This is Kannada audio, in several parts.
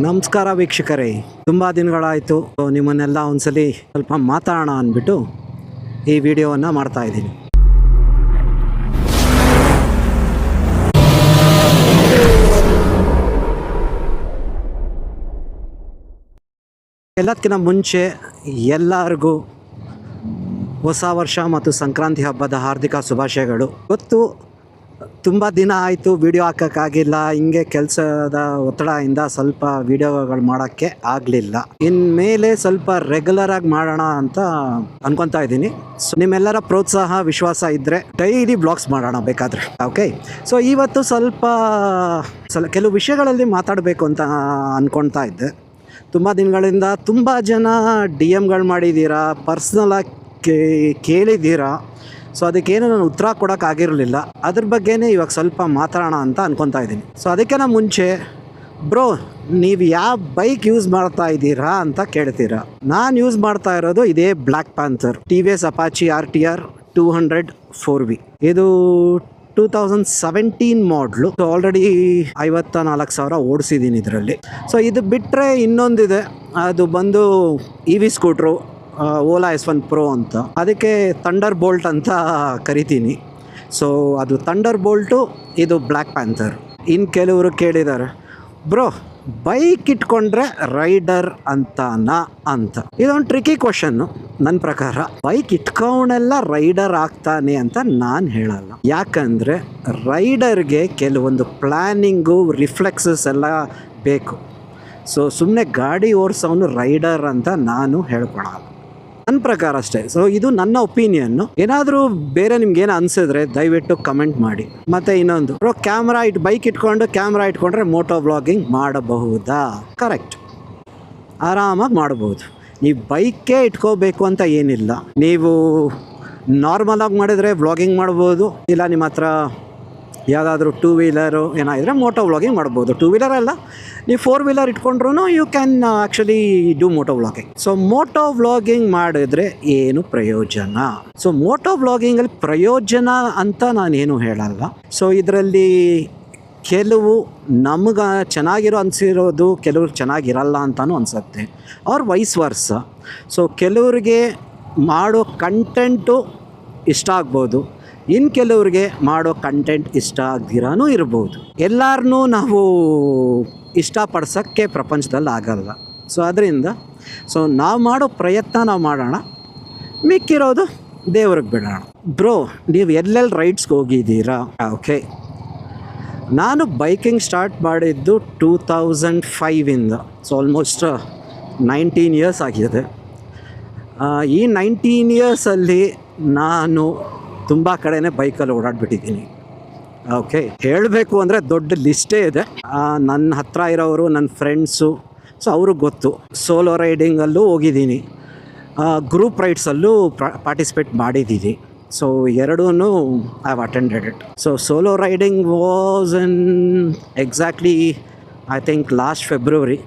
ನಮಸ್ಕಾರ ವೀಕ್ಷಕರೇ. ತುಂಬ ದಿನಗಳಾಯಿತು. ನಿಮ್ಮನ್ನೆಲ್ಲ ಒಂದ್ಸಲಿ ಸ್ವಲ್ಪ ಮಾತಾಡೋಣ ಅಂದ್ಬಿಟ್ಟು ಈ ವಿಡಿಯೋವನ್ನು ಮಾಡ್ತಾ ಇದ್ದೀನಿ. ಎಲ್ಲದಕ್ಕಿಂತ ಮುಂಚೆ ಎಲ್ಲರಿಗೂ ಹೊಸ ವರ್ಷ ಮತ್ತು ಸಂಕ್ರಾಂತಿ ಹಬ್ಬದ ಹಾರ್ದಿಕ ಶುಭಾಶಯಗಳು. ಗೊತ್ತು ತುಂಬ ದಿನ ಆಯಿತು ವಿಡಿಯೋ ಹಾಕೋಕ್ಕಾಗಿಲ್ಲ. ಹಿಂಗೆ ಕೆಲಸದ ಒತ್ತಡದಿಂದ ಸ್ವಲ್ಪ ವಿಡಿಯೋಗಳು ಮಾಡೋಕ್ಕೆ ಆಗಲಿಲ್ಲ. ಇನ್ಮೇಲೆ ಸ್ವಲ್ಪ ರೆಗ್ಯುಲರ್ ಆಗಿ ಮಾಡೋಣ ಅಂತ ಅನ್ಕೊತಾ ಇದ್ದೀನಿ. ಸೊ ನಿಮ್ಮೆಲ್ಲರ ಪ್ರೋತ್ಸಾಹ, ವಿಶ್ವಾಸ ಇದ್ದರೆ ಡೈಲಿ ಬ್ಲಾಗ್ಸ್ ಮಾಡೋಣ ಬೇಕಾದರೆ. ಓಕೆ ಸೊ ಇವತ್ತು ಸ್ವಲ್ಪ ಸ್ವಲ್ಪ ಕೆಲವು ವಿಷಯಗಳಲ್ಲಿ ಮಾತಾಡಬೇಕು ಅಂತ ಅಂದ್ಕೊಳ್ತಾ ಇದ್ದೆ. ತುಂಬ ದಿನಗಳಿಂದ ತುಂಬ ಜನ ಡಿ ಎಮ್ಗಳು ಮಾಡಿದ್ದೀರಾ? ಪರ್ಸ್ನಲಾಗಿ ಕೇಳಿದ್ದೀರಾ? ಸೊ ಅದಕ್ಕೇನು ನಾನು ಉತ್ತರ ಕೊಡೋಕ್ಕಾಗಿರಲಿಲ್ಲ ಅದ್ರ ಬಗ್ಗೆನೇ ಇವಾಗ ಸ್ವಲ್ಪ ಮಾತಾಡೋಣ ಅಂತ ಅನ್ಕೊತಾ ಇದ್ದೀನಿ. ಸೊ ಅದಕ್ಕಿಂತ ಮುಂಚೆ ಬ್ರೋ ನೀವು ಯಾವ ಬೈಕ್ ಯೂಸ್ ಮಾಡ್ತಾ ಇದ್ದೀರಾ ಅಂತ ಕೇಳ್ತೀರಾ. ನಾನು ಯೂಸ್ ಮಾಡ್ತಾ ಇರೋದು ಇದೇ Black Panther T V S Apache R T R two hundred four V ಇದು two thousand seventeen model so already ಐವತ್ತ ನಾಲ್ಕು ಸಾವಿರ ಓಡಿಸಿದ್ದೀನಿ ಇದರಲ್ಲಿ. ಸೊ ಇದು ಬಿಟ್ಟರೆ ಇನ್ನೊಂದಿದೆ. ಅದು ಬಂದು E V scooter Ola S one pro ಅಂತ. ಅದಕ್ಕೆ ಥಂಡರ್ ಬೋಲ್ಟ್ ಅಂತ ಕರಿತೀನಿ. ಸೊ ಅದು ಥಂಡರ್ ಬೋಲ್ಟು, ಇದು ಬ್ಲ್ಯಾಕ್ ಪ್ಯಾಂಥರ್. ಇನ್ನು ಕೆಲವರು ಕೇಳಿದ್ದಾರೆ ಬ್ರೋ, ಬೈಕ್ ಇಟ್ಕೊಂಡ್ರೆ ರೈಡರ್ ಅಂತಾನ ಅಂತ? ಇದೊಂದು ಟ್ರಿಕಿ ಕ್ವಶನ್ನು ನನ್ನ ಪ್ರಕಾರ. ಬೈಕ್ ಇಟ್ಕೊಂಡೆಲ್ಲ ರೈಡರ್ ಆಗ್ತಾನೆ ಅಂತ ನಾನು ಹೇಳಲ್ಲ. ಯಾಕಂದರೆ ರೈಡರ್ಗೆ ಕೆಲವೊಂದು ಪ್ಲ್ಯಾನಿಂಗು ರಿಫ್ಲೆಕ್ಸಸ್ ಎಲ್ಲ ಬೇಕು. ಸೊ ಸುಮ್ಮನೆ ಗಾಡಿ ಓಡಿಸೋನು ರೈಡರ್ ಅಂತ ನಾನು ಹೇಳ್ಕೊಳಲ್ಲ. ನನ್ನ ಪ್ರಕಾರ ಅಷ್ಟೇ. ಸೊ ಇದು ನನ್ನ ಒಪಿನಿಯನ್ನು ಏನಾದರೂ ಬೇರೆ ನಿಮ್ಗೆ ಏನು ಅನ್ಸಿದ್ರೆ ದಯವಿಟ್ಟು ಕಮೆಂಟ್ ಮಾಡಿ. ಮತ್ತೆ ಇನ್ನೊಂದು. ಕ್ಯಾಮ್ರಾ ಇಟ್ ಬೈಕ್ ಇಟ್ಕೊಂಡು ಕ್ಯಾಮ್ರಾ ಇಟ್ಕೊಂಡ್ರೆ ಮೋಟೋ ಬ್ಲಾಗಿಂಗ್ ಮಾಡಬಹುದಾ? ಕರೆಕ್ಟ್ ಆರಾಮಾಗಿ ಮಾಡಬಹುದು ನೀವು ಬೈಕೇ ಇಟ್ಕೋಬೇಕು ಅಂತ ಏನಿಲ್ಲ. ನೀವು ನಾರ್ಮಲಾಗಿ ಮಾಡಿದರೆ ವ್ಲಾಗಿಂಗ್ ಮಾಡ್ಬೋದು. ಇಲ್ಲ ನಿಮ್ಮ ಹತ್ರ ಯಾವುದಾದ್ರೂ ಟೂ ವೀಲರು ಏನಾದರೆ ಮೋಟೋ ವ್ಲಾಗಿಂಗ್ ಮಾಡ್ಬೋದು. ಟೂ ವೀಲರ್ ಅಲ್ಲ, ನೀವು four wheeler ಇಟ್ಕೊಂಡ್ರೂ you can actually do moto vlogging so moto vlogging ಮಾಡಿದ್ರೆ ಏನು ಪ್ರಯೋಜನ? ಸೊ ಮೋಟೋ ವ್ಲಾಗಿಂಗಲ್ಲಿ ಪ್ರಯೋಜನ ಅಂತ ನಾನೇನು ಹೇಳಲ್ಲ. ಸೊ ಇದರಲ್ಲಿ ಕೆಲವು ನಮ್ಗೆ ಚೆನ್ನಾಗಿರೋ ಅನಿಸಿರೋದು ಕೆಲವ್ರು ಚೆನ್ನಾಗಿರಲ್ಲ ಅಂತಲೂ ಅನಿಸುತ್ತೆ. ಅವ್ರ ವೈಸ್ ವರ್ಸ ಸೊ ಕೆಲವರಿಗೆ ಮಾಡೋ ಕಂಟೆಂಟು ಇಷ್ಟ ಆಗ್ಬೋದು. ಇನ್ನು ಕೆಲವ್ರಿಗೆ ಮಾಡೋ ಕಂಟೆಂಟ್ ಇಷ್ಟ ಆಗ್ದಿರಾನೂ ಇರ್ಬೋದು. ಎಲ್ಲರನ್ನೂ ನಾವು ಇಷ್ಟಪಡ್ಸೋಕ್ಕೆ ಪ್ರಪಂಚದಲ್ಲಿ ಆಗಲ್ಲ. ಸೊ ಅದರಿಂದ ಸೊ ನಾವು ಮಾಡೋ ಪ್ರಯತ್ನ ನಾವು ಮಾಡೋಣ. ಮಿಕ್ಕಿರೋದು ದೇವ್ರಿಗೆ ಬಿಡೋಣ. ಬ್ರೋ ನೀವು ಎಲ್ಲೆಲ್ಲಿ ರೈಡ್ಸ್ಗೆ ಹೋಗಿದ್ದೀರಾ? ಓಕೆ ನಾನು ಬೈಕಿಂಗ್ ಸ್ಟಾರ್ಟ್ ಮಾಡಿದ್ದು ಟೂ ತೌಸಂಡ್ ಫೈವಿಂದ ಸೊ ಆಲ್ಮೋಸ್ಟ್ ನೈನ್ಟೀನ್ ಇಯರ್ಸ್ ಆಗಿದೆ. ಈ ನೈನ್ಟೀನ್ ಇಯರ್ಸಲ್ಲಿ ನಾನು ತುಂಬ ಕಡೆನೇ ಬೈಕಲ್ಲಿ ಓಡಾಡ್ಬಿಟ್ಟಿದ್ದೀನಿ. ಓಕೆ, ಹೇಳಬೇಕು ಅಂದರೆ ದೊಡ್ಡ ಲಿಸ್ಟೇ ಇದೆ. ನನ್ನ ಹತ್ರ ಇರೋರು ನನ್ನ ಫ್ರೆಂಡ್ಸು, ಸೊ ಅವ್ರಿಗೆ ಗೊತ್ತು. ಸೋಲೋ ರೈಡಿಂಗಲ್ಲೂ ಹೋಗಿದ್ದೀನಿ. ಗ್ರೂಪ್ ರೈಡ್ಸಲ್ಲೂ ಪಾರ್ಟಿಸಿಪೇಟ್ ಮಾಡಿದ್ದೀನಿ. ಸೊ ಎರಡೂ I have attended it so solo riding was in exactly I think last February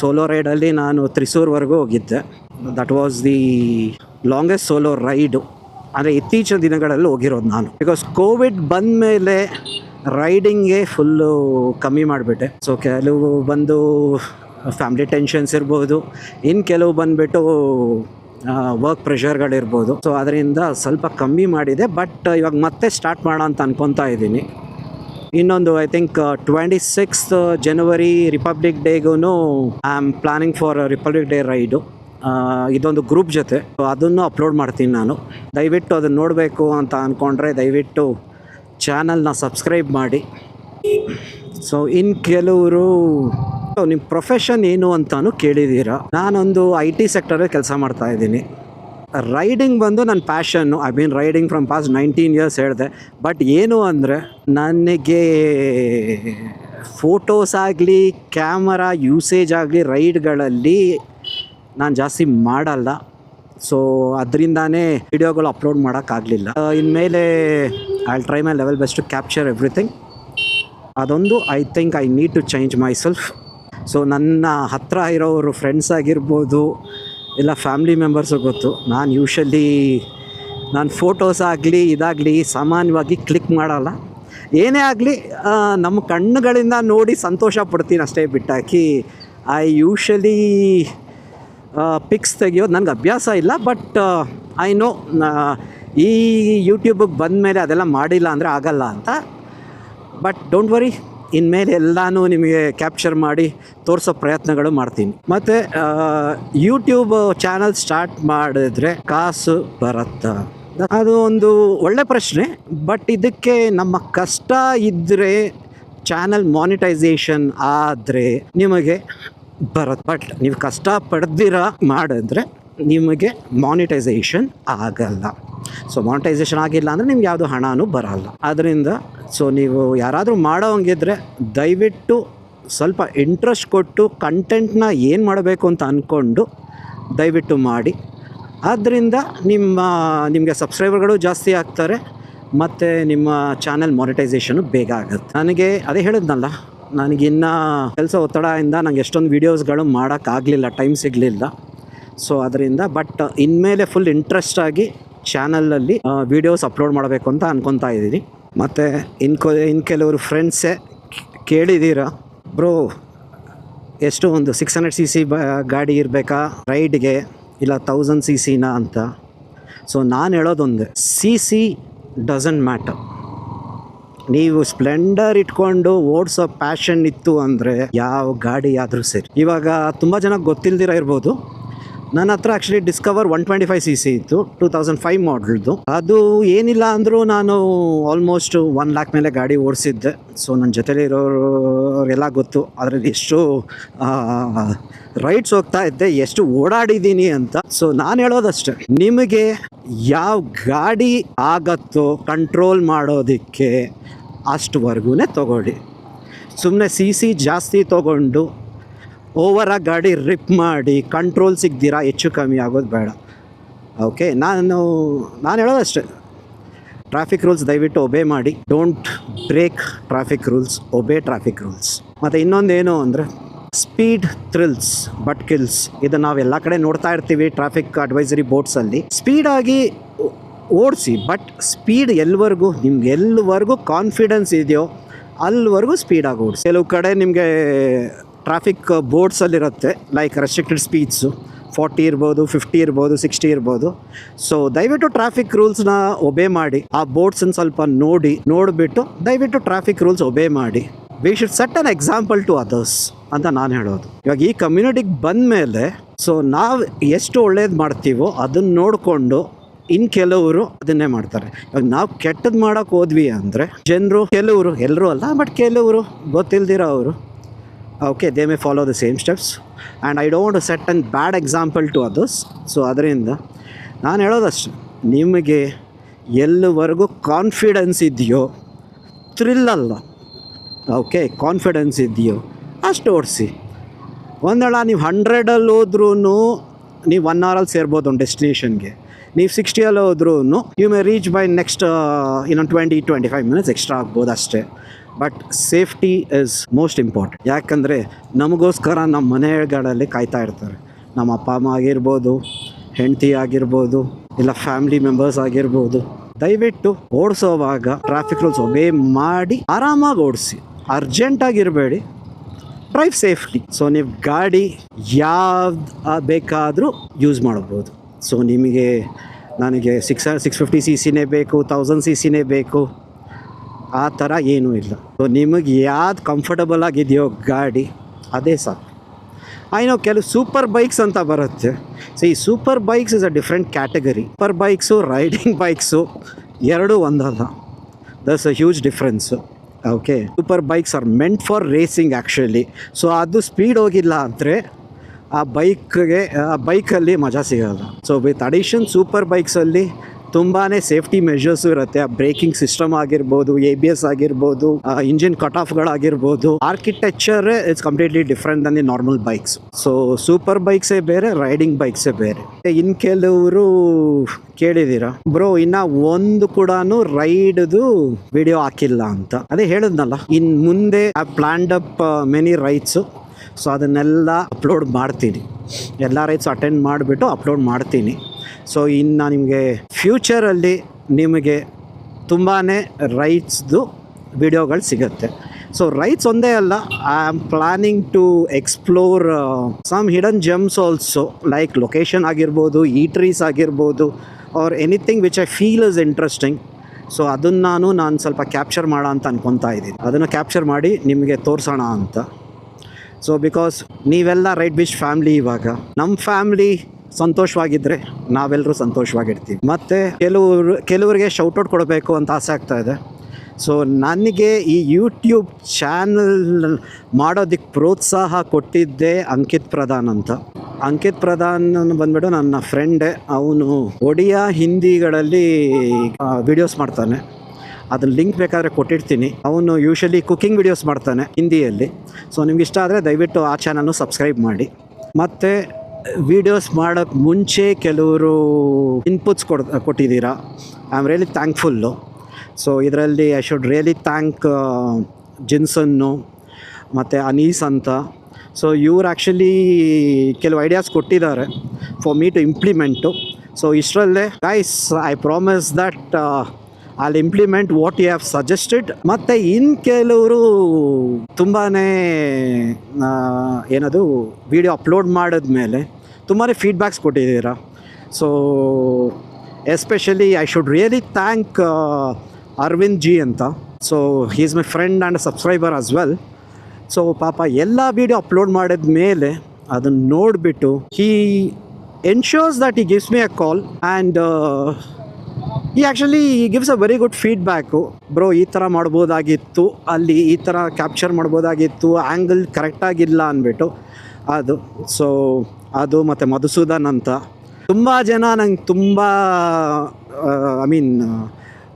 solo ರೈಡಲ್ಲಿ ನಾನು ತ್ರಿಸೂರ್ವರೆಗೂ ಹೋಗಿದ್ದೆ. That was the longest solo ride. ಅಂದರೆ ಇತ್ತೀಚಿನ ದಿನಗಳಲ್ಲಿ ಹೋಗಿರೋದು ನಾನು. ಬಿಕಾಸ್ ಕೋವಿಡ್ ಬಂದ ಮೇಲೆ ರೈಡಿಂಗ್ಗೆ ಫುಲ್ಲು ಕಮ್ಮಿ ಮಾಡಿಬಿಟ್ಟೆ. ಸೊ ಕೆಲವು ಬಂದು ಫ್ಯಾಮ್ಲಿ ಟೆನ್ಷನ್ಸ್ ಇರ್ಬೋದು. ಇನ್ನು ಕೆಲವು ಬಂದುಬಿಟ್ಟು ವರ್ಕ್ ಪ್ರೆಷರ್ಗಳಿರ್ಬೋದು ಸೊ ಅದರಿಂದ ಸ್ವಲ್ಪ ಕಮ್ಮಿ ಮಾಡಿದೆ. ಬಟ್ ಇವಾಗ ಮತ್ತೆ ಸ್ಟಾರ್ಟ್ ಮಾಡೋಣ ಅಂತ ಅನ್ಕೊತಾ ಇದ್ದೀನಿ. ಇನ್ನೊಂದು I think twenty sixth January republic ಡೇಗೂ I am planning for republic day ride ಇದೊಂದು ಗ್ರೂಪ್ ಜೊತೆ. ಅದನ್ನು ಅಪ್ಲೋಡ್ ಮಾಡ್ತೀನಿ ನಾನು. ದಯವಿಟ್ಟು ಅದನ್ನು ನೋಡಬೇಕು ಅಂತ ಅಂದ್ಕೊಂಡ್ರೆ ದಯವಿಟ್ಟು ಚಾನಲ್ನ ಸಬ್ಸ್ಕ್ರೈಬ್ ಮಾಡಿ. ಸೊ ಇನ್ನು ಕೆಲವರು ನಿಮ್ಮ ಪ್ರೊಫೆಷನ್ ಏನು ಅಂತಾನು ಕೇಳಿದ್ದೀರ? ನಾನೊಂದು ಐ ಟಿ ಸೆಕ್ಟರಲ್ಲಿ ಕೆಲಸ ಮಾಡ್ತಾ ಇದ್ದೀನಿ. ರೈಡಿಂಗ್ ಬಂದು ನನ್ನ passion I mean riding from past nineteen years ಹೇಳಿದೆ. ಬಟ್ ಏನು ಅಂದರೆ, ನನಗೆ ಫೋಟೋಸ್ ಆಗಲಿ ಕ್ಯಾಮರಾ ಯೂಸೇಜ್ ಆಗಲಿ ರೈಡ್ಗಳಲ್ಲಿ ನಾನು ಜಾಸ್ತಿ ಮಾಡಲ್ಲ. ಸೊ ಅದರಿಂದಾನೇ ವಿಡಿಯೋಗಳು ಅಪ್ಲೋಡ್ ಮಾಡೋಕ್ಕಾಗಲಿಲ್ಲ. ಇನ್ಮೇಲೆ I try my level best to capture everything ಅದೊಂದು I think I need to change myself so ನನ್ನ ಹತ್ರ ಇರೋರು ಫ್ರೆಂಡ್ಸ್ ಆಗಿರ್ಬೋದು, ಇಲ್ಲ ಫ್ಯಾಮ್ಲಿ ಮೆಂಬರ್ಸು ಗೊತ್ತು. ನಾನು ಯೂಶಲಿ ನಾನು ಫೋಟೋಸ್ ಆಗಲಿ, ಇದಾಗಲಿ ಸಾಮಾನ್ಯವಾಗಿ ಕ್ಲಿಕ್ ಮಾಡಲ್ಲ. ಏನೇ ಆಗಲಿ ನಮ್ಮ ಕಣ್ಣುಗಳಿಂದ ನೋಡಿ ಸಂತೋಷ ಪಡ್ತೀನಿ ಅಷ್ಟೇ ಬಿಟ್ಟಾಕಿ ಐ ಯೂಶಲಿ ಪಿಕ್ಸ್ ತೆಗಿಯೋದು ನನಗೆ ಅಭ್ಯಾಸ ಇಲ್ಲ ಬಟ್ ಐ ನೋ, ಈ ಯೂಟ್ಯೂಬಿಗೆ ಬಂದ ಮೇಲೆ ಅದೆಲ್ಲ ಮಾಡಿಲ್ಲ ಅಂದರೆ ಆಗಲ್ಲ ಅಂತ. ಬಟ್ ಡೋಂಟ್ ವರಿ ಇನ್ಮೇಲೆ ಎಲ್ಲನೂ ನಿಮಗೆ ಕ್ಯಾಪ್ಚರ್ ಮಾಡಿ ತೋರಿಸೋ ಪ್ರಯತ್ನಗಳು ಮಾಡ್ತೀನಿ. ಮತ್ತು ಯೂಟ್ಯೂಬ್ ಚಾನಲ್ ಸ್ಟಾರ್ಟ್ ಮಾಡಿದ್ರೆ ಕಾಸು ಬರುತ್ತಾ? ಅದು ಒಂದು ಒಳ್ಳೆ ಪ್ರಶ್ನೆ ಬಟ್ ಇದಕ್ಕೆ ನಮ್ಮ ಕಷ್ಟ ಇದ್ದರೆ ಚಾನಲ್ ಮಾನಿಟೈಸೇಷನ್ ಆದರೆ ನಿಮಗೆ ಬರುತ್ತೆ ಬಟ್ ನೀವು ಕಷ್ಟ ಪಡೆದಿರ ಮಾಡಿದ್ರೆ ನಿಮಗೆ ಮಾನಿಟೈಸೇಷನ್ ಆಗಲ್ಲ. ಸೊ ಮಾನಿಟೈಸೇಷನ್ ಆಗಿಲ್ಲ ಅಂದರೆ ನಿಮ್ಗೆ ಯಾವುದು ಹಣನೂ ಬರಲ್ಲ. ಅದರಿಂದ ಸೊ ನೀವು ಯಾರಾದರೂ ಮಾಡೋವಂಗಿದ್ರೆ ದಯವಿಟ್ಟು ಸ್ವಲ್ಪ ಇಂಟ್ರೆಸ್ಟ್ ಕೊಟ್ಟು ಕಂಟೆಂಟ್ನ ಏನು ಮಾಡಬೇಕು ಅಂತ ಅಂದ್ಕೊಂಡು ದಯವಿಟ್ಟು ಮಾಡಿ. ಆದ್ದರಿಂದ ನಿಮ್ಮ, ನಿಮಗೆ ಸಬ್ಸ್ಕ್ರೈಬರ್ಗಳು ಜಾಸ್ತಿ ಆಗ್ತಾರೆ, ಮತ್ತು ನಿಮ್ಮ ಚಾನೆಲ್ ಮಾನಿಟೈಸೇಷನು ಬೇಗ ಆಗುತ್ತೆ. ನನಗೆ ಅದೇ ಹೇಳಿದ್ನಲ್ಲ ನನಗಿನ್ನ ಕೆಲಸ ಒತ್ತಡದಿಂದ ನಂಗೆ ಎಷ್ಟೊಂದು ವೀಡಿಯೋಸ್ಗಳು ಮಾಡೋಕ್ಕಾಗಲಿಲ್ಲ ಟೈಮ್ ಸಿಗಲಿಲ್ಲ. ಸೊ ಅದರಿಂದ ಬಟ್ ಇನ್ಮೇಲೆ ಫುಲ್ ಇಂಟ್ರೆಸ್ಟಾಗಿ ಚಾನಲಲ್ಲಿ ವೀಡಿಯೋಸ್ ಅಪ್ಲೋಡ್ ಮಾಡಬೇಕು ಅಂತ ಅನ್ಕೊತಾ ಇದ್ದೀನಿ. ಮತ್ತು ಇನ್ಕೊ ಇನ್ನು ಕೆಲವರು ಫ್ರೆಂಡ್ಸೇ ಕೇಳಿದ್ದೀರ ಬ್ರೋ, ಎಷ್ಟು ಒಂದು ಸಿಕ್ಸ್ ಹಂಡ್ರೆಡ್ ಸಿ ಸಿ ಬ, ಗಾಡಿ ಇರಬೇಕಾ? ರೈಡ್ಗೆ ಇಲ್ಲ ತೌಸಂಡ್ ಸಿ ಸಿನ ಅಂತ? ಸೊ ನಾನು ಹೇಳೋದೊಂದೇ ಸಿ ಸಿ ಡಸಂಟ್ ಮ್ಯಾಟರ್ ನೀವು ಸ್ಪ್ಲೆಂಡರ್ ಇಟ್ಕೊಂಡು ಓಡಿಸೋ ಪ್ಯಾಷನ್ ಇತ್ತು ಅಂದರೆ ಯಾವ ಗಾಡಿ ಆದರೂ ಸರಿ. ಇವಾಗ ತುಂಬ ಜನ ಗೊತ್ತಿಲ್ದಿರ ಇರ್ಬೋದು. ನನ್ನ ಹತ್ರ actually discover one twenty five C C ಇತ್ತು ಟೂ ತೌಸಂಡ್ ಫೈವ್ ಮಾಡಲ್ದು ಅದು ಏನಿಲ್ಲ ಅಂದರೂ ನಾನು ಆಲ್ಮೋಸ್ಟ್ ಒನ್ ಲ್ಯಾಕ್ ಮೇಲೆ ಗಾಡಿ ಓಡಿಸಿದ್ದೆ. ಸೊ ನನ್ನ ಜೊತೆಲಿ ಅವರೆಲ್ಲ ಗೊತ್ತು. ಅದರಲ್ಲಿ ಎಷ್ಟು ರೈಡ್ಸ್ ಹೋಗ್ತಾ ಇದ್ದೆ, ಎಷ್ಟು ಓಡಾಡಿದ್ದೀನಿ ಅಂತ. ಸೊ ನಾನು ಹೇಳೋದಷ್ಟೇ, ನಿಮಗೆ ಯಾವ ಗಾಡಿ ಆಗತ್ತೋ ಕಂಟ್ರೋಲ್ ಮಾಡೋದಕ್ಕೆ ಅಷ್ಟುವರೆಗೂ ತಗೊಳ್ಳಿ. ಸುಮ್ಮನೆ ಸಿ ಸಿ ಜಾಸ್ತಿ ತೊಗೊಂಡು ಓವರಾಗಿ ಗಾಡಿ ರಿಪ್ ಮಾಡಿ ಕಂಟ್ರೋಲ್ ಸಿಗ್ದಿರಾ ಹೆಚ್ಚು ಕಮ್ಮಿ ಆಗೋದು ಬೇಡ. ಓಕೆ ನಾನು ನಾನು ಹೇಳೋದಷ್ಟೇ. ಟ್ರಾಫಿಕ್ ರೂಲ್ಸ್ ದಯವಿಟ್ಟು ಒಬೇ ಮಾಡಿ. Don't break traffic rules obey traffic rules ಮತ್ತು ಇನ್ನೊಂದೇನು ಅಂದರೆ ಸ್ಪೀಡ್ ಥ್ರಿಲ್ಸ್ ಬಟ್ ಕಿಲ್ಸ್ ಇದು ನಾವು ಎಲ್ಲ ಕಡೆ ನೋಡ್ತಾ ಇರ್ತೀವಿ ಟ್ರಾಫಿಕ್ ಅಡ್ವೈಸರಿ ಬೋರ್ಡ್ಸಲ್ಲಿ ಸ್ಪೀಡಾಗಿ ಓಡಿಸಿ ಬಟ್ ಸ್ಪೀಡ್ ಎಲ್ಲಿವರೆಗೂ ನಿಮ್ಗೆ ಎಲ್ಲಿವರೆಗೂ ಕಾನ್ಫಿಡೆನ್ಸ್ ಇದೆಯೋ ಅಲ್ಲಿವರೆಗೂ ಸ್ಪೀಡಾಗಿ ಓಡಿಸಿ. ಕೆಲವು ಕಡೆ ನಿಮಗೆ ಟ್ರಾಫಿಕ್ ಬೋರ್ಡ್ಸಲ್ಲಿರುತ್ತೆ ಲೈಕ್ ರೆಸ್ಟ್ರಿಕ್ಟೆಡ್ ಸ್ಪೀಡ್ಸು ಫಾರ್ಟಿ ಇರ್ಬೋದು ಫಿಫ್ಟಿ ಇರ್ಬೋದು ಸಿಕ್ಸ್ಟಿ ಇರ್ಬೋದು. ಸೊ ದಯವಿಟ್ಟು ಟ್ರಾಫಿಕ್ ರೂಲ್ಸ್ನ ಒಬೇ ಮಾಡಿ. ಆ ಬೋರ್ಡ್ಸನ್ನು ಸ್ವಲ್ಪ ನೋಡಿ, ನೋಡಿಬಿಟ್ಟು ದಯವಿಟ್ಟು ಟ್ರಾಫಿಕ್ ರೂಲ್ಸ್ ಒಬೇ ಮಾಡಿ. We should set an example to others ಅಂತ ನಾನು ಹೇಳೋದು. ಇವಾಗ ಈ ಕಮ್ಯುನಿಟಿಗೆ ಬಂದ ಮೇಲೆ ಸೊ ನಾವು ಎಷ್ಟು ಒಳ್ಳೇದು ಮಾಡ್ತೀವೋ ಅದನ್ನು ನೋಡಿಕೊಂಡು ಇನ್ನು ಕೆಲವರು ಅದನ್ನೇ ಮಾಡ್ತಾರೆ. ಇವಾಗ ನಾವು ಕೆಟ್ಟದ್ದು ಮಾಡೋಕೆ ಹೋದ್ವಿ ಅಂದರೆ, ಜನರು, ಕೆಲವರು ಎಲ್ಲರೂ ಅಲ್ಲ ಬಟ್ ಕೆಲವರು ಗೊತ್ತಿಲ್ದಿರೋ ಅವರು okay they may follow the same steps and I don't set an bad example to others so ಅದರಿಂದ ನಾನು ಹೇಳೋದಷ್ಟು, ನಿಮಗೆ ಎಲ್ಲಿವರೆಗೂ ಕಾನ್ಫಿಡೆನ್ಸ್ ಇದೆಯೋ ಥ್ರಿಲ್ ಅಲ್ಲ. ಓಕೆ ಕಾನ್ಫಿಡೆನ್ಸ್ ಇದೆಯೋ, ಅಷ್ಟು ಓಡಿಸಿ. ಒಂದೇಳ ನೀವು ಹಂಡ್ರೆಡಲ್ಲಿ ಹೋದ್ರೂ ನೀವು ಒನ್ ಅವರಲ್ಲಿ ಸೇರ್ಬೋದು ಒಂದು ಡೆಸ್ಟಿನೇಷನ್ಗೆ ನೀವು ಸಿಕ್ಸ್ಟಿಯಲ್ಲಿ ಹೋದ್ರೂ you may reach by next ಇನ್ನೊಂದು twenty twenty five minutes extra ಆಗ್ಬೋದು ಅಷ್ಟೇ. But safety is most important ಯಾಕಂದರೆ ನಮಗೋಸ್ಕರ ನಮ್ಮ ಮನೆಗಳಲ್ಲಿ ಕಾಯ್ತಾ ಇರ್ತಾರೆ. ನಮ್ಮ ಅಪ್ಪ, ಅಮ್ಮ ಆಗಿರ್ಬೋದು, ಹೆಂಡತಿ ಆಗಿರ್ಬೋದು, ಇಲ್ಲ ಫ್ಯಾಮಿಲಿ ಮೆಂಬರ್ಸ್ ಆಗಿರ್ಬೋದು, ದಯವಿಟ್ಟು ಓಡಿಸೋವಾಗ ಟ್ರಾಫಿಕ್ ರೂಲ್ಸ್ ಒಬೇ ಮಾಡಿ ಆರಾಮಾಗಿ ಓಡಿಸಿ. ಅರ್ಜೆಂಟಾಗಿರಬೇಡಿ ಡ್ರೈವ್ ಸೇಫ್ಲಿ ಸೊ ನೀವು ಗಾಡಿ ಯಾವ್ದು ಬೇಕಾದರೂ ಯೂಸ್ ಮಾಡ್ಬೋದು. ಸೊ ನಿಮಗೆ, ನನಗೆ ಸಿಕ್ಸ್ ಸಿಕ್ಸ್ ಫಿಫ್ಟಿ ಸಿ ಸಿನೇ ಬೇಕು ತೌಸಂಡ್ ಸಿ ಸಿನೇ ಬೇಕು. ಆ ಥರ ಏನೂ ಇಲ್ಲ. ಸೊ ನಿಮಗೆ ಯಾವ್ದು ಕಂಫರ್ಟಬಲ್ ಆಗಿದೆಯೋ ಗಾಡಿ, ಅದೇ ಸಾಕು. ಐನೋ ಕೆಲವು ಸೂಪರ್ ಬೈಕ್ಸ್ ಅಂತ ಬರುತ್ತೆ. ಸೊ ಈ super bikes is a different category super bikes riding bikes ಎರಡೂ ಒಂದಲ್ಲ. Thus a huge difference okay super bikes are meant for racing actually so ಅದು ಸ್ಪೀಡ್ ಹೋಗಿಲ್ಲ ಅಂದರೆ ಆ ಬೈಕ್ಗೆ ಆ ಬೈಕಲ್ಲಿ ಮಜಾ ಸಿಗಲ್ಲ. ಸೊ ವಿತ್ ಅಡಿಷನ್ ಸೂಪರ್ ಬೈಕ್ಸಲ್ಲಿ ತುಂಬಾ ಸೇಫ್ಟಿ ಮೆಷರ್ಸ್ ಇರುತ್ತೆ. ಬ್ರೇಕಿಂಗ್ ಸಿಸ್ಟಮ್ ಆಗಿರ್ಬೋದು ಎ ಬಿ ಎಸ್ ಆಗಿರ್ಬೋದು engine cut ಆಫ್ಗಳಾಗಿರ್ಬೋದು architecture it's completely different than the normal bikes so super ಬೈಕ್ಸೇ ಬೇರೆ ರೈಡಿಂಗ್ ಬೈಕ್ಸೇ ಬೇರೆ. ಇನ್ ಕೆಲವರು ಕೇಳಿದೀರಾ, ಬ್ರೋ, ಇನ್ನ ಒಂದು ಕೂಡ ರೈಡ್ದು ವಿಡಿಯೋ ಹಾಕಿಲ್ಲ ಅಂತ. ಅದೇ ಹೇಳಿದ್ನಲ್ಲ, ಇನ್ ಮುಂದೆ planned up many rides so ಅದನ್ನೆಲ್ಲ ಅಪ್ಲೋಡ್ ಮಾಡ್ತೀನಿ. ಎಲ್ಲ ರೈಟ್ಸ್ ಅಟೆಂಡ್ ಮಾಡಿಬಿಟ್ಟು ಅಪ್ಲೋಡ್ ಮಾಡ್ತೀನಿ. ಸೊ ಇನ್ನು ನಿಮಗೆ ಫ್ಯೂಚರಲ್ಲಿ ನಿಮಗೆ ತುಂಬಾ ರೈಟ್ಸ್ದು ವಿಡಿಯೋಗಳು ಸಿಗುತ್ತೆ. ಸೊ ರೈಟ್ಸ್ ಒಂದೇ ಅಲ್ಲ I am planning to explore some hidden gems also like location ಆಗಿರ್ಬೋದು ಈಟ್ರೀಸ್ ಆಗಿರ್ಬೋದು or anything which I feel is interesting so ಅದನ್ನು ನಾನು ನಾನು ಸ್ವಲ್ಪ ಕ್ಯಾಪ್ಚರ್ ಮಾಡೋ ಅಂತ ಅನ್ಕೊತಾ ಇದ್ದೀನಿ. ಅದನ್ನು ಕ್ಯಾಪ್ಚರ್ ಮಾಡಿ ನಿಮಗೆ ತೋರಿಸೋಣ ಅಂತ. ಸೊ ಬಿಕಾಸ್ ನೀವೆಲ್ಲ ರೈಟ್ ಬಿಚ್ ಫ್ಯಾಮ್ಲಿ ಇವಾಗ. ನಮ್ಮ ಫ್ಯಾಮ್ಲಿ ಸಂತೋಷವಾಗಿದ್ದರೆ ನಾವೆಲ್ಲರೂ ಸಂತೋಷವಾಗಿರ್ತೀವಿ. ಮತ್ತು ಕೆಲವರು, ಕೆಲವರಿಗೆ ಔಟ್ ಕೊಡಬೇಕು ಅಂತ ಆಸೆ ಆಗ್ತಾ ಇದೆ. ಸೊ ನನಗೆ ಈ ಯೂಟ್ಯೂಬ್ ಚಾನಲ್ ಮಾಡೋದಕ್ಕೆ ಪ್ರೋತ್ಸಾಹ ಕೊಟ್ಟಿದ್ದೆ ಅಂಕಿತ್ ಪ್ರಧಾನ್ ಅಂತ. ಅಂಕಿತ್ ಪ್ರಧಾನ್ ಬಂದ್ಬಿಟ್ಟು ನನ್ನ ಫ್ರೆಂಡೇ ಅವನು ಒಡಿಯಾ ಹಿಂದಿಗಳಲ್ಲಿ ವಿಡಿಯೋಸ್ ಮಾಡ್ತಾನೆ. ಅದನ್ನ ಲಿಂಕ್ ಬೇಕಾದರೆ ಕೊಟ್ಟಿರ್ತೀನಿ. ಅವನು ಯೂಶಲಿ ಕುಕಿಂಗ್ ವಿಡಿಯೋಸ್ ಮಾಡ್ತಾನೆ ಹಿಂದಿಯಲ್ಲಿ. ಸೊ ನಿಮ್ಗೆ ಇಷ್ಟ ಆದರೆ ದಯವಿಟ್ಟು ಆ ಚಾನಲ್ನು ಸಬ್ಸ್ಕ್ರೈಬ್ ಮಾಡಿ. ಮತ್ತು ವಿಡಿಯೋಸ್ ಮಾಡೋಕ್ಕೆ ಮುಂಚೆ ಕೆಲವರು ಇನ್ಪುಟ್ಸ್ ಕೊಡ್, ಕೊಟ್ಟಿದ್ದೀರಾ? I am really thankful so ಇದರಲ್ಲಿ ಐ ಶುಡ್ ರಿಯಲಿ ಥ್ಯಾಂಕ್ ಜಿನ್ಸನ್ನು ಮತ್ತು ಅನೀಸ್ ಅಂತ. ಸೊ ಇವ್ರು ಆ್ಯಕ್ಚುಲಿ ಕೆಲವು ಐಡಿಯಾಸ್ ಕೊಟ್ಟಿದ್ದಾರೆ for me to implement so ಇಷ್ಟರಲ್ಲೇ guys I promise that ಅಲ್ಲಿ implement what you have suggested ಮತ್ತು ಇನ್ನು ಕೆಲವರು ತುಂಬಾ ಏನದು ವಿಡಿಯೋ ಅಪ್ಲೋಡ್ ಮಾಡಿದ್ಮೇಲೆ ತುಂಬಾ ಫೀಡ್ಬ್ಯಾಕ್ಸ್ ಕೊಟ್ಟಿದ್ದೀರಾ. So especially I should really thank Arvind ji ಅಂತ. So he is my friend and subscriber as well so ಪಾಪ ಎಲ್ಲ ವೀಡಿಯೋ ಅಪ್ಲೋಡ್ ಮಾಡಿದ ಮೇಲೆ ಅದನ್ನು ನೋಡಿಬಿಟ್ಟು he ensures that he gives me a call and he actually he gives a very good feedback bro ಈ ಥರ ಮಾಡ್ಬೋದಾಗಿತ್ತು. ಅಲ್ಲಿ ಈ ಥರ ಕ್ಯಾಪ್ಚರ್ ಮಾಡ್ಬೋದಾಗಿತ್ತು. ಆ್ಯಂಗಲ್ ಕರೆಕ್ಟಾಗಿಲ್ಲ ಅಂದ್ಬಿಟ್ಟು ಅದು. ಸೊ ಅದು ಮತ್ತು ಮಧುಸೂದನ್ ಅಂತ. ತುಂಬ ಜನ ನಂಗೆ ತುಂಬ ಐ ಮೀನ್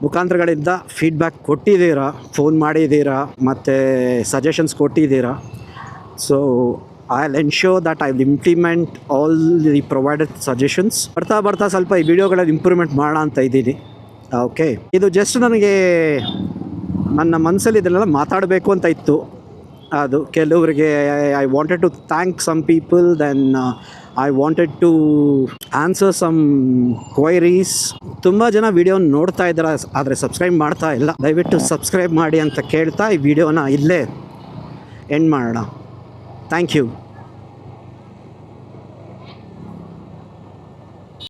ಮುಖಾಂತರಗಳಿಂದ ಫೀಡ್ಬ್ಯಾಕ್ ಕೊಟ್ಟಿದ್ದೀರಾ ಫೋನ್ ಮಾಡಿದ್ದೀರಾ, ಮತ್ತು ಸಜೆಷನ್ಸ್ ಕೊಟ್ಟಿದ್ದೀರಾ? So I will ensure that I will implement all the provided suggestions ಬರ್ತಾ ಬರ್ತಾ ಸ್ವಲ್ಪ ಈ ವಿಡಿಯೋಗಳಲ್ಲಿ ಇಂಪ್ರೂವ್ಮೆಂಟ್ ಮಾಡೋಣ ಅಂತ ಇದ್ದೀನಿ. ಓಕೆ ಇದು ಜಸ್ಟ್ ನನಗೆ, ನನ್ನ ಮನಸ್ಸಲ್ಲಿ ಇದನ್ನೆಲ್ಲ ಮಾತಾಡಬೇಕು ಅಂತ ಇತ್ತು. ಅದು ಕೆಲವರಿಗೆ I wanted to thank some people then I wanted to answer some queries ತುಂಬ ಜನ ವಿಡಿಯೋ ನೋಡ್ತಾ ಇದ್ದಾರೆ, ಆದರೆ ಸಬ್ಸ್ಕ್ರೈಬ್ ಮಾಡ್ತಾ ಇಲ್ಲ. ದಯವಿಟ್ಟು ಸಬ್ಸ್ಕ್ರೈಬ್ ಮಾಡಿ ಅಂತ ಕೇಳ್ತಾ ಈ ವಿಡಿಯೋನ ಇಲ್ಲೇ ಎಂಡ್ ಮಾಡೋಣ. Thank you